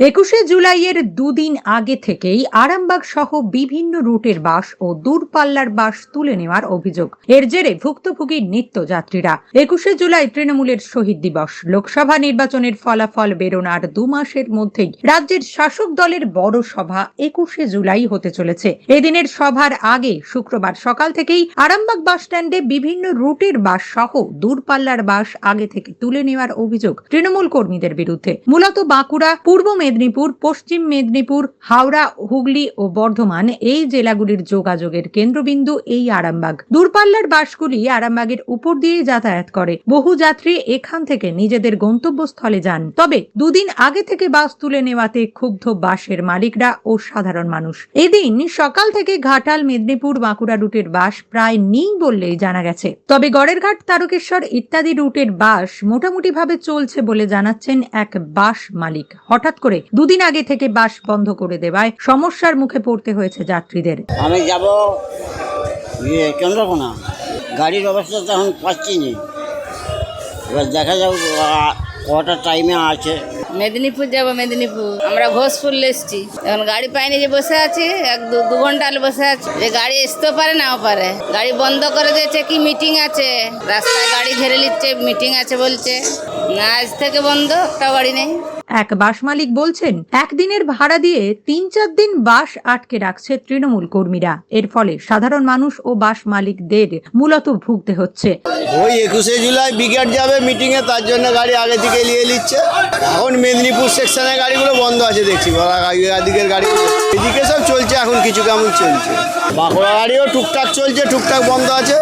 একুশে জুলাইয়ের দুদিন আগে থেকেই আরামবাগ সহ বিভিন্ন রুটের বাস ও দূরপাল্লার বাস তুলে নেওয়ার অভিযোগ। এর জেরে ভুক্তভোগী নিত্যযাত্রীরা। একুশে জুলাই তৃণমূলের শহীদ দিবস। লোকসভা নির্বাচনের ফলাফল বেরোনার দু মাসের মধ্যেই রাজ্যের শাসক দলের বড় সভা একুশে জুলাই হতে চলেছে। এদিনের সভার আগে শুক্রবার সকাল থেকেই আরামবাগ বাস স্ট্যান্ডে বিভিন্ন রুটের বাস সহ দূরপাল্লার বাস আগে থেকে তুলে নেওয়ার অভিযোগ তৃণমূল কর্মীদের বিরুদ্ধে। মূলত বাঁকুড়া, পূর্ব মেদিনীপুর, পশ্চিম মেদিনীপুর, হাওড়া, হুগলি ও বর্ধমান এই জেলাগুলির যোগাযোগের কেন্দ্রবিন্দু এই আরামবাগ। দূরপাল্লার বাসগুলি আরামবাগের উপর দিয়ে যাতায়াত করে। বহু যাত্রী এখান থেকে নিজেদের গন্তব্যস্থলে যান। তবে দুদিন আগে থেকে বাস তুলে নেওয়াতে ক্ষুব্ধ বাসের মালিকরা ও সাধারণ মানুষ। এদিন সকাল থেকে ঘাটাল, মেদিনীপুর, বাঁকুড়া রুটের বাস প্রায় নেই বললেই জানা গেছে। তবে গড়েরঘাট, তারকেশ্বর ইত্যাদি রুটের বাস মোটামুটি ভাবে চলছে বলে জানাচ্ছেন এক বাস মালিক। হঠাৎ করে দুদিন আগে থেকে বাস বন্ধ করে দেওয়ায় সমস্যার মুখে পড়তে হয়েছে যাত্রীদের। আমি যাব ইয়ে চন্দ্রকোনা। গাড়ির অবস্থা তো এখন পাচ্ছি নি। এবার দেখা যাক আ- কটা টাইমে আছে। মেদিনীপুর যাব মেদিনীপুর। আমরা ঘোষপুর এসছি। এখন গাড়ি পাইনি যে বসে আছি এক দু দু ঘণ্টা বসে আছি। যে গাড়ি আসতেও পারে নাও পারে। গাড়ি বন্ধ করে দিয়েছে কি মিটিং আছে? রাস্তায় গাড়ি ঘেরে নিচ্ছে মিটিং আছে বলছে। না আজ থেকে বন্ধ একটা গাড়ি নেই। এক বাস মালিক বলছেন, একদিনের ভাড়া দিয়ে তিন চার দিন বাস আটকে রাখছে তৃণমূল কর্মীরা। এর ফলে সাধারণ মানুষ ও বাস মালিকদের মূলত ভুগতে হচ্ছে। ওই একুশে জুলাই ব্রিগেড যাবে মিটিংয়ে, তার জন্য গাড়ি আগে থেকে নিয়ে নিচ্ছে। এখন মেদিনীপুর সেকশনের গাড়িগুলো বন্ধ আছে দেখছি দিকের গাড়িগুলো। এদিকে সব চলছে, এখন কিছু কেমন চলছে। বাঁকুড়া গাড়িও টুকটাক চলছে, টুকটাক বন্ধ আছে।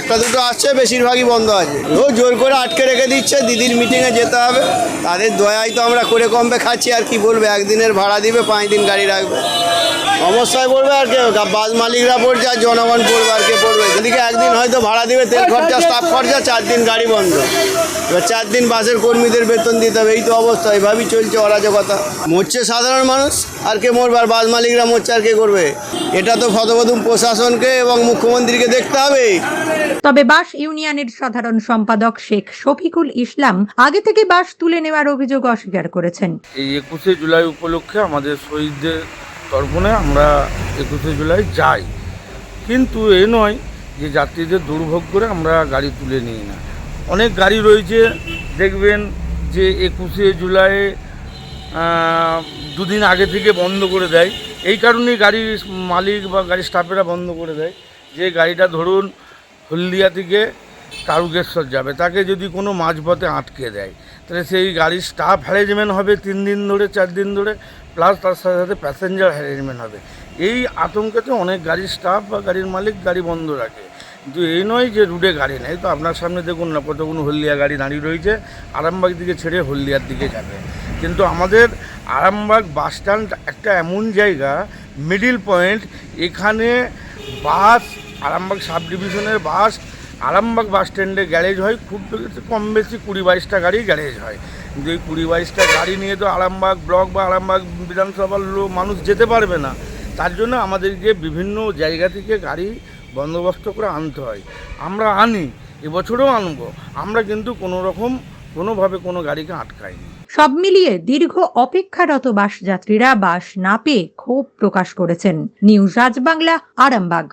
একটা দুটো আসছে, বেশিরভাগই বন্ধ আছে। ও জোর করে আটকে রেখে দিচ্ছে, দিদির মিটিংয়ে যেতে হবে। তাদের দয়াই তো আমরা করে কমবে খাচ্ছি, আর কি বলবে? একদিনের ভাড়া দিবে, পাঁচ দিন গাড়ি রাখবে। অবশ্যই পড়বে আর কে বাস মালিকরা পড়ছে আর জনগণ পড়বে আর কে পড়বে এদিকে একদিন হয়তো ভাড়া দিবে, তেল খরচা, স্টাফ খরচা, চার দিন গাড়ি বন্ধ। এবার চার দিন বাসের কর্মীদের বেতন দিতে হবে এই তো অবস্থা এইভাবেই চলছে অরাজকতা। মরছে সাধারণ মানুষ আর কে মরবে আর বাস মালিকরা মরছে আর কে করবে? এটা তো ফতবধূ প্রশাসনকে এবং মুখ্যমন্ত্রীকে দেখতে হবে। তবে বাস ইউনিয়নের সাধারণ সম্পাদক শেখ শফিকুল ইসলাম আগে থেকে বাস তুলে নেওয়ার অভিযোগ অস্বীকার করেছেন। এই একুশে জুলাই উপলক্ষে আমাদের শহীদদের তর্পণে আমরা একুশে জুলাই যাই। কিন্তু এ নয় যে যাত্রীদের দুর্ভোগ করে আমরা গাড়ি তুলে নিই না। অনেক গাড়ি রয়েছে, দেখবেন যে একুশে জুলাই দুদিন আগে থেকে বন্ধ করে দেয়। এই কারণেই গাড়ির মালিক বা গাড়ির স্টাফেরা বন্ধ করে দেয়। যে গাড়িটা ধরুন হলদিয়া থেকে তারকেশ্বর যাবে, তাকে যদি কোনো মাঝপথে আটকে দেয়, তাহলে সেই গাড়ির স্টাফ হ্যারেজমেন্ট হবে তিন দিন ধরে, চার দিন ধরে, প্লাস তার সাথে সাথে প্যাসেঞ্জার হ্যারেজমেন্ট হবে। এই আতঙ্কেতে অনেক গাড়ির স্টাফ বা গাড়ির মালিক গাড়ি বন্ধ রাখে। কিন্তু এই নয় যে রুডে গাড়ি নেই। তো আপনার সামনে দেখুন না কতগুলো হলদিয়া গাড়ি দাঁড়িয়ে রয়েছে। আরামবাগ দিকে ছেড়ে হলদিয়ার দিকে যাবে। কিন্তু আমাদের আরামবাগ বাস স্ট্যান্ড একটা এমন জায়গা মিডিল পয়েন্ট এখানে বাস, আরামবাগ সাব ডিভিশনের বাস, আরামবাগ বাস স্ট্যান্ডে গ্যারেজ হয়। খুব কম বেশি কুড়ি বাইশটা গাড়ি গ্যারেজ হয়। কিন্তু এই কুড়ি বাইশটা গাড়ি নিয়ে তো আরামবাগ ব্লক বা আরামবাগ বিধানসভার লোক মানুষ যেতে পারবে না। তার জন্য আমাদেরকে বিভিন্ন জায়গা থেকে গাড়ি বন্দোবস্ত করে আনতে হয়। আমরা আনি, এবছরও আনব। আমরা কিন্তু কোনো রকম, কোনোভাবে কোনো গাড়িকে আটকাইনি। সব মিলিয়ে দীর্ঘ অপেক্ষারত বাস যাত্রীরা বাস না পেয়ে ক্ষোভ প্রকাশ করেছেন। নিউজ রাজবাংলা, আরামবাগ।